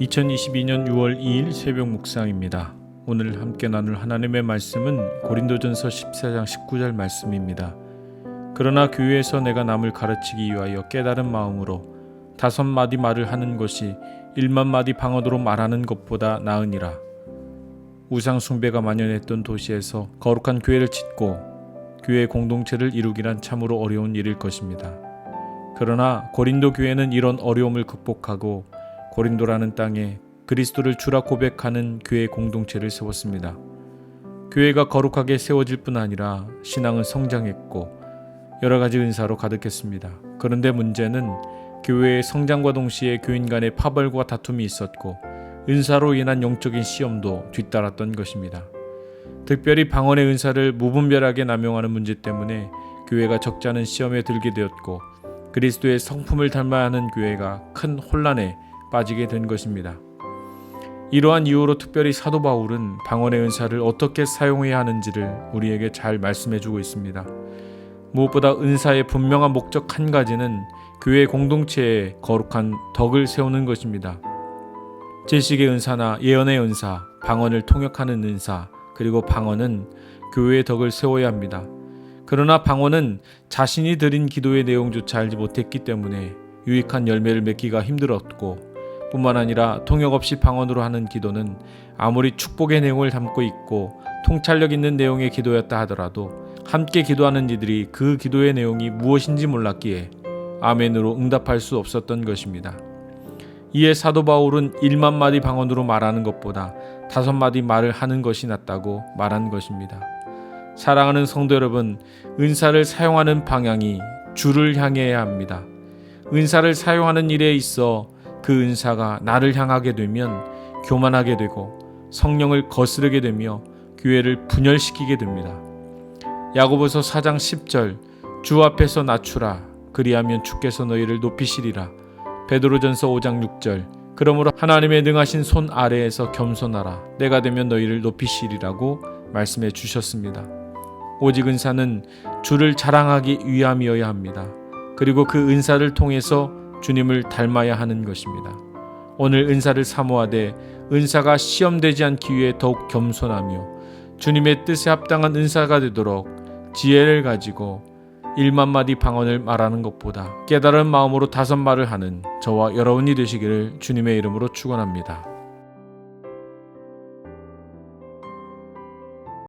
2022년 6월 2일 새벽 묵상입니다. 오늘 함께 나눌 하나님의 말씀은 고린도전서 14장 19절 말씀입니다. 그러나 교회에서 내가 남을 가르치기 위하여 깨달은 마음으로 다섯 마디 말을 하는 것이 일만 마디 방언으로 말하는 것보다 나으니라. 우상 숭배가 만연했던 도시에서 거룩한 교회를 짓고 교회 공동체를 이루기란 참으로 어려운 일일 것입니다. 그러나 고린도 교회는 이런 어려움을 극복하고 고린도라는 땅에 그리스도를 주라 고백하는 교회 공동체를 세웠습니다. 교회가 거룩하게 세워질 뿐 아니라 신앙은 성장했고 여러 가지 은사로 가득했습니다. 그런데 문제는 교회의 성장과 동시에 교인 간의 파벌과 다툼이 있었고 은사로 인한 영적인 시험도 뒤따랐던 것입니다. 특별히 방언의 은사를 무분별하게 남용하는 문제 때문에 교회가 적지 않은 시험에 들게 되었고 그리스도의 성품을 닮아야 하는 교회가 큰 혼란에 빠지게 된 것입니다. 이러한 이유로 특별히 사도 바울은 방언의 은사를 어떻게 사용해야 하는지를 우리에게 잘 말씀해 주고 있습니다. 무엇보다 은사의 분명한 목적 한 가지는 교회 공동체에 거룩한 덕을 세우는 것입니다. 지식의 은사나 예언의 은사, 방언을 통역하는 은사, 그리고 방언은 교회의 덕을 세워야 합니다. 그러나 방언은 자신이 드린 기도의 내용조차 알지 못했기 때문에 유익한 열매를 맺기가 힘들었고 뿐만 아니라 통역 없이 방언으로 하는 기도는 아무리 축복의 내용을 담고 있고 통찰력 있는 내용의 기도였다 하더라도 함께 기도하는 이들이 그 기도의 내용이 무엇인지 몰랐기에 아멘으로 응답할 수 없었던 것입니다. 이에 사도 바울은 1만 마디 방언으로 말하는 것보다 다섯 마디 말을 하는 것이 낫다고 말한 것입니다. 사랑하는 성도 여러분, 은사를 사용하는 방향이 주를 향해야 합니다. 은사를 사용하는 일에 있어 그 은사가 나를 향하게 되면 교만하게 되고 성령을 거스르게 되며 교회를 분열시키게 됩니다. 야고보서 4장 10절 주 앞에서 낮추라 그리하면 주께서 너희를 높이시리라. 베드로전서 5장 6절 그러므로 하나님의 능하신 손 아래에서 겸손하라 내가 되면 너희를 높이시리라고 말씀해 주셨습니다. 오직 은사는 주를 자랑하기 위함이어야 합니다. 그리고 그 은사를 통해서 주님을 닮아야 하는 것입니다. 오늘 은사를 사모하되 은사가 시험되지 않기 위해 더욱 겸손하며 주님의 뜻에 합당한 은사가 되도록 지혜를 가지고 일만 마디 방언을 말하는 것보다 깨달은 마음으로 다섯 말을 하는 저와 여러분이 되시기를 주님의 이름으로 축원합니다.